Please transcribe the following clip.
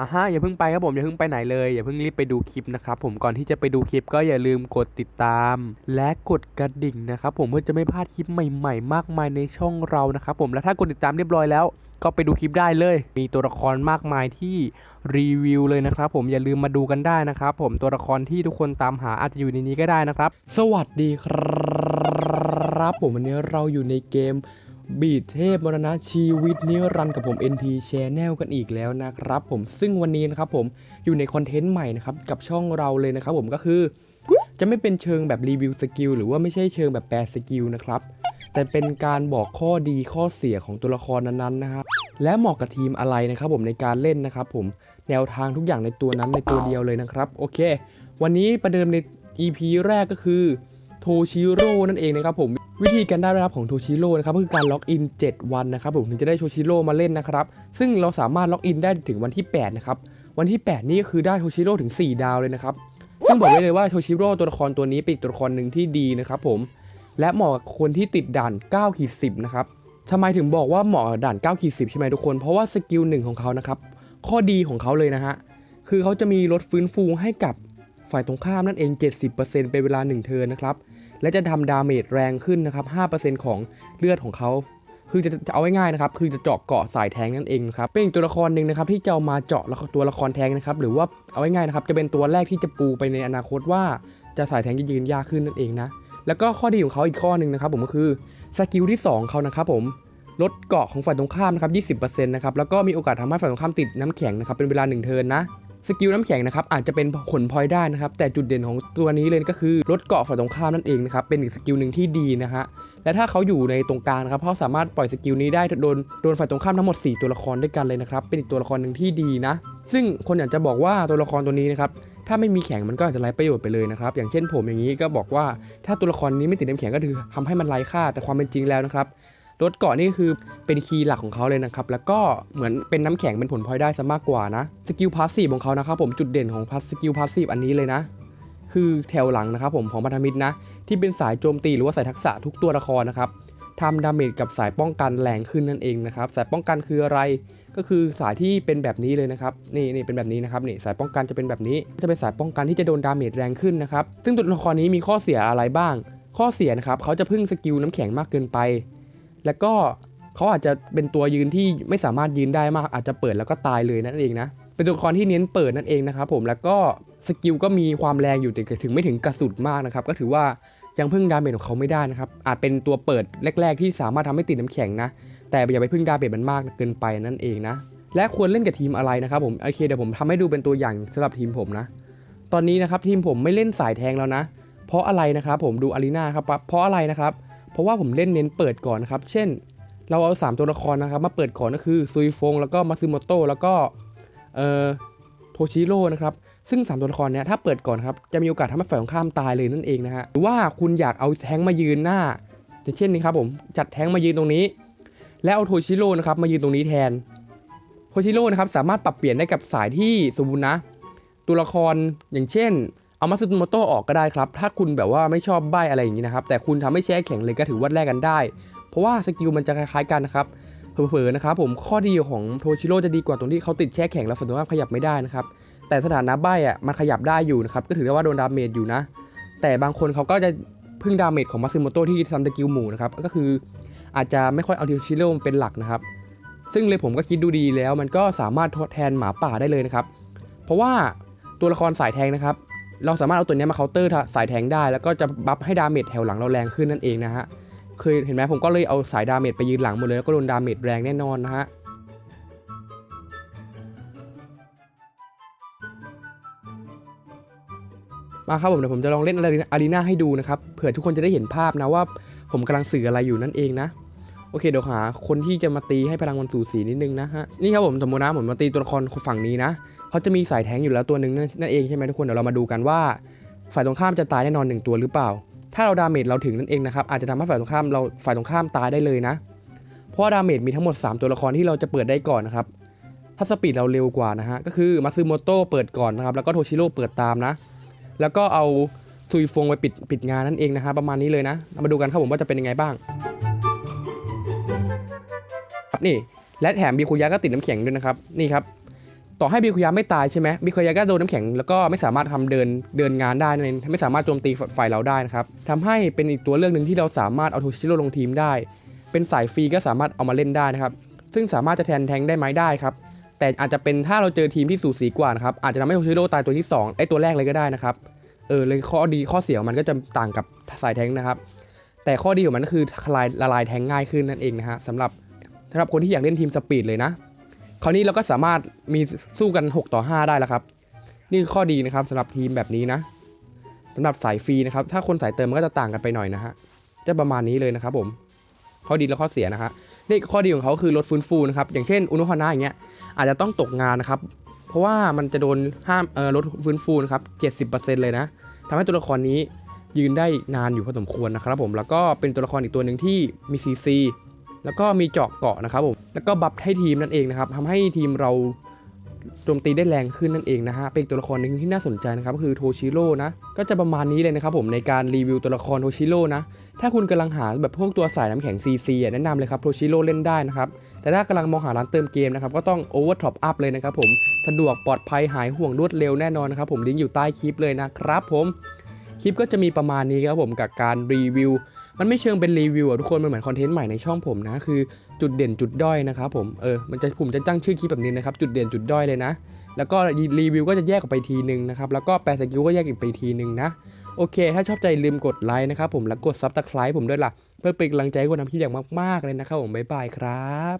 อะฮะอย่าเพิ่งไปครับผมอย่าเพิ่งไปไหนเลยอย่าเพิ่งรีบไปดูคลิปนะครับผมก่อนที่จะไปดูคลิปก็อย่าลืมกดติดตาม และกดกระดิ่งนะครับผมเพื่อจะไม่พลาดคลิปใหม่ ๆ มากมายในช่องเรานะครับผมและถ้ากดติดตามเรียบร้อยแล้ว ก็ไปดูคลิปได้เลย มีตัวละครมากมายที่รีวิวเลยนะครับผมอย่าลืมมาดูกันได้นะครับผมตัวละครที่ทุกคนตามหาอาจจะอยู่ในนี้ก็ได้นะครับ สวัสดีครับ ผมวันนี้เราอยู่ในเกม บีดเทพมรณะชีวิตนิรันดร์กับผม NT Channel กันอีกแล้วนะครับผมซึ่งวันนี้นะครับผมอยู่ในคอนเทนต์ใหม่นะครับกับช่องเราเลยนะครับผมก็คือ จะไม่เป็นเชิงแบบรีวิวสกิลหรือว่าไม่ใช่เชิงแบบแปลสกิลนะครับแต่เป็นการบอกข้อดีข้อเสียของตัวละครนั้นๆนะครับและเหมาะกับทีมอะไรนะครับผมในการเล่นนะครับผมแนวทางทุกอย่างในตัวนั้นในตัวเดียวเลยนะครับโอเค วันนี้ประเดิมใน EP แรกก็คือ ชิโร่นั่นเองนะครับผมวิธีการได้รับของโทชิโร่นะครับก็คือการล็อกอิน 7 วันนะครับผมถึงจะได้โทชิโร่มาเล่นนะครับ ซึ่งเราสามารถล็อกอินได้ถึงวันที่ 8 นะครับ วันที่ 8 นี่ก็คือได้โทชิโร่ถึง 4 ดาวเลยนะครับ ซึ่งบอกได้เลยว่าโทชิโร่ตัวละครตัวนี้เป็นตัวละครหนึ่งที่ดีนะครับผม และเหมาะกับคนที่ติดด่าน9ขีด10นะครับทำไมถึงบอกว่าเหมาะกับด่าน9ขีด10ใช่ไหมทุกคน เพราะว่าสกิลหนึ่งของเขานะครับ ข้อดีของเขาเลยนะฮะ คือเขาจะมีลดฟื้นฟูให้กับฝ่ายตรงข้ามนั่นเอง 70%เป็นเวลา 1 เทิร์นนะครับ และจะทำดาเมจแรงขึ้นนะครับ 5%ของเลือดของเขาคือจะจะเอาง่ายๆนะครับ คือจะเจาะเกาะสายแทงนั่นเองครับ เป็นอีกตัวละครหนึ่งนะครับที่จะามาเจาะละครตัวละครแทงนะครับ หรือว่าเอาง่ายๆนะครับ จะเป็นตัวแรกที่จะปูไปในอนาคตว่า จะสายแทงจะยืนยากขึ้นนั่นเองนะ แล้วก็ข้อดีของเขาอีกข้อหนึ่งนะครับผมก็คือสกิลที่สองเขานะครับผมลดเกาะของฝ่ายตรงข้ามนะครับ 20%นะครับ แล้วก็มีโอกาสทำให้ฝ่ายตรงข้ามติดน้ำแข็งนะครับ เป็นเวลา 1 เทิร์นนะ สกิลน้ำแข็งนะครับอาจจะเป็นผลพลอยได้นะครับ แต่จุดเด่นของตัวนี้เลยก็คือลดเกาะฝ่ายตรงข้ามนั่นเองนะครับเป็นอีกสกิลหนึ่งที่ดีนะฮะและถ้าเขาอยู่ในตรงกลางครับเขาสามารถปล่อยสกิลนี้ได้โดนโดนฝ่ายตรงข้ามทั้งหมด 4 ตัวละครด้วยกันเลยนะครับเป็นอีกตัวละครหนึ่งที่ดีนะ ซึ่งคนอยากจะบอกว่าตัวละครตัวนี้นะครับถ้าไม่มีแข็งมันก็อาจจะไร้ประโยชน์ไปเลยนะครับอย่างเช่นผมอย่างนี้ก็บอกว่าถ้าตัวละครนี้ไม่ติดน้ำแข็งก็คือทำให้มันไร้ค่าแต่ความเป็นจริงแล้วนะครับ รถเกาะนี่คือเป็นคีย์หลักของเขาเลยนะครับ แล้วก็เหมือนเป็นน้ำแข็งเป็นผลพลอยได้ซะมากกว่านะ สกิลพาสซีฟของเขานะครับผมจุดเด่นของพัสสกิลพาสซีฟอันนี้เลยนะ คือแถวหลังนะครับผมของพันธมิตรนะ ที่เป็นสายโจมตีหรือว่าสายทักษะทุกตัวละครนะครับทำดาเมจกับสายป้องกันแรงขึ้นนั่นเองนะครับ สายป้องกันคืออะไร ก็คือสายที่เป็นแบบนี้เลยนะครับ นี่นี่เป็นแบบนี้นะครับ นี่สายป้องกันจะเป็นแบบนี้ จะเป็นสายป้องกันที่จะโดนดาเมจแรงขึ้นนะครับ ซึ่งตัวละครนี้มีข้อเสียอะไรบ้าง ข้อเสียนะครับ เขาจะพึ่งสกิลน้ำแข็งมากเกินไป แล้วก็เขาอาจจะเป็นตัวยืนที่ไม่สามารถยืนได้มาก อาจจะเปิดแล้วก็ตายเลยนั่นเองนะ เป็นตัวละครที่เน้นเปิดนั่นเองนะครับผมแล้วก็สกิลก็มีความแรงอยู่แต่ถึงไม่ถึงกระสุดมากนะครับก็ถือว่ายังพึ่งดาเมจของเขาไม่ได้นะครับ อาจเป็นตัวเปิดแรก ๆ ที่สามารถทำให้ติดน้ำแข็งนะ แต่อย่าไปพึ่งดาเมจมันมากเกินไปนั่นเองนะ และควรเล่นกับทีมอะไรนะครับผม โอเคเดี๋ยวผมทำให้ดูเป็นตัวอย่างสำหรับทีมผมนะ ตอนนี้นะครับทีมผมไม่เล่นสายแทงแล้วนะ เพราะอะไรนะครับผมดูอารีนาครับ เพราะอะไรนะครับเราะว่าผมเล่นเน้นเปิดก่อนนะครับ เช่น เราเอา 3 ตัวละครนะครับ มาเปิดก่อนก็คือซุยฟงแล้วก็มาซึโมโตแล้วก็เอ่อโทชิโร่นะครับซึ่ง 3 ตัวละครเนี้ยถ้าเปิดก่อนครับจะมีโอกาสทำให้ฝ่ายตรงข้ามตายเลยนั่นเองนะฮะหรือว่าคุณอยากเอาแท้งมายืนหน้าอย่างเช่นนี้ครับผมจัดแท้งมายืนตรงนี้ แล้วเอาโทชิโร่นะครับมายืนตรงนี้แทนโทชิโร่นะครับสามารถปรับเปลี่ยนได้กับสายที่สมบูรณ์นะ ตัวละครอย่างเช่น เอามาซึโมโตะออกก็ได้ครับ ถ้าคุณแบบว่าไม่ชอบใบอะไรอย่างนี้นะครับ แต่คุณทำให้แช่แข็งเลยก็ถือว่าแลกกันได้ เพราะว่าสกิลมันจะคล้ายๆกันนะครับ เผลอๆนะครับผม ข้อดีของโทชิโร่จะดีกว่าตรงที่เขาติดแช่แข็งแล้วฝั่งตรงข้าขยับไม่ได้นะครับ แต่สถานะใบอะมันขยับได้อยู่นะครับ ก็ถือได้ว่าโดนดาเมจอยู่นะ แต่บางคนเขาก็จะพึ่งดาเมจของมาซึโมโตะที่ทำสกิลหมู่นะครับ ก็คือ อาจจะไม่ค่อยเอาโทชิโร่เป็นหลักนะครับ ซึ่งเลยผมก็คิดดูดีแล้ว มันก็สามารถทดแทนหมาป่าได้เลยนะครับ เพราะว่าตัวละครสายแทงนะครับ เราสามารถเอาตัวนี้มาเคาน์เตอร์สายแทงได้ แล้วก็จะบัฟให้ดาเมจแถวหลังเราแรงขึ้นนั่นเองนะฮะเคยเห็นไหมผมก็เลยเอาสายดาเมจไปยืนหลังหมดเลยแล้วก็โดนดาเมจแรงแน่นอนนะฮะมาครับผมเดี๋ยวผมจะลองเล่นอารีนาให้ดูนะครับเผื่อทุกคนจะได้เห็นภาพนะว่า ผมกำลังสื่ออะไรอยู่นั่นเองนะโอเคเดี๋ยวหาคนที่จะมาตีให้พลังมันสูสีนิดนึงนะฮะนี่ครับผมสมมตินะผมมาตีตัวละครฝั่งนี้นะ เขาจะมีสายแทงอยู่แล้วตัวหนึ่งนั่นเองใช่ไหมทุกคนเดี๋ยวเรามาดูกันว่า ฝ่ายตรงข้ามจะตายแน่นอนหนึ่งตัวหรือเปล่า ถ้าเราดาเมจเราถึงนั่นเองนะครับอาจจะทำให้ฝ่ายตรงข้ามเราฝ่ายตรงข้ามตายได้เลยนะ เพราะว่าดาเมจมีทั้งหมด 3 ตัวละครที่เราจะเปิดได้ก่อนนะครับถ้าสปีดเราเร็วกว่านะฮะก็คือมาซึโมโตะเปิดก่อนนะครับแล้วก็โทชิโร่เปิดตามนะ แล้วก็เอาซุยฟงไปปิดปิดงานนั่นเองนะฮะประมาณนี้เลยนะมาดูกันครับผมว่าจะเป็นยังไงบ้างครับนี่และแถมบีคุยะก็ติดน้ำแข็งด้วยนะครับนี่ครับ ต่อให้บิคุยะไม่ตายใช่ไหมบิคุยะก็โดนน้ำแข็งแล้วก็ไม่สามารถทำเดินเดินงานได้นั่นไม่สามารถโจมตีฝ่ายเราได้นะครับทำให้เป็นอีกตัวเลือกหนึ่งที่เราสามารถเอาโทชิโร่ลงทีมได้ เป็นสายฟรีก็สามารถเอามาเล่นได้นะครับ ซึ่งสามารถจะแทนแทงได้ไหมได้ครับ แต่อาจจะเป็นถ้าเราเจอทีมที่สูสีกว่านะครับ อาจจะทำให้โทชิโร่ตายตัวที่2ไอตัวแรกเลยก็ได้นะครับ เออเลยข้อดีข้อเสียของมันก็จะต่างกับสายแทงนะครับ แต่ข้อดีของมันก็คือละลายละลายแทงง่ายขึ้นนั่นเองนะฮะสำหรับสำหรับคนที่อยากเล่นทีมสปีดเลยนะ คราวนี้เราก็สามารถมีสู้กัน 6 ต่อ 5 ได้แล้วครับ นี่คือข้อดีนะครับสำหรับทีมแบบนี้นะสำหรับสายฟรีนะครับ ถ้าคนสายเติมมันก็จะต่างกันไปหน่อยนะฮะจะประมาณนี้เลยนะครับผม ข้อดีและข้อเสียนะฮะนี่ข้อดีของเขาคือลดฟื้นฟูนะครับ อย่างเช่นอุนุฮานะอย่างเงี้ยอาจจะต้องตกงานนะครับ เพราะว่ามันจะโดนห้ามเออลดฟื้นฟูนะครับ 70%เลยนะทำให้ตัวละครนี้ยืนได้นานอยู่พอสมควรนะครับผม แล้วก็เป็นตัวละครอีกตัวหนึ่งที่มี CC แล้วก็มีเจาะเกาะนะครับผมแล้วก็บัฟให้ทีมนั่นเองนะครับทำให้ทีมเราโจมตีได้แรงขึ้นนั่นเองนะฮะเป็นตัวละครหนึ่งที่น่าสนใจนะครับก็คือโทชิโร่นะก็จะประมาณนี้เลยนะครับผมในการรีวิวตัวละครโทชิโร่นะถ้าคุณกำลังหาแบบพวกตัวสายน้ำแข็ง CC อะแนะนำเลยครับโทชิโร่เล่นได้นะครับแต่ถ้ากำลังมองหาร้านเติมเกมนะครับก็ต้องโอเวอร์ท็อปอัพเลยนะครับผมสะดวกปลอดภัยหายห่วงรวดเร็วแน่นอนนะครับผมลิงก์อยู่ใต้คลิปเลยนะครับผมคลิปก็จะมีประมาณนี้ครับผมกับการรีวิว มันไม่เชิงเป็นรีวิวอะทุกคน มันเหมือนคอนเทนต์ใหม่ในช่องผมนะ คือจุดเด่นจุดด้อยนะครับผม เออ มันจะผมจะตั้งชื่อคลิปแบบนี้นะครับ จุดเด่นจุดด้อยเลยนะ แล้วก็รีวิวก็จะแยกออกไปทีนึงนะครับ แล้วก็แปลสกิลก็แยกอีกไปทีนึงนะ โอเค ถ้าชอบใจลืมกดไลค์นะครับผม แล้วกดซับสไคร b e ผมด้วยล่ะ เพื่อเป็นกำลังใจให้คนทำคลิปอย่างมากๆเลยนะครับผม บ๊ายบายครับ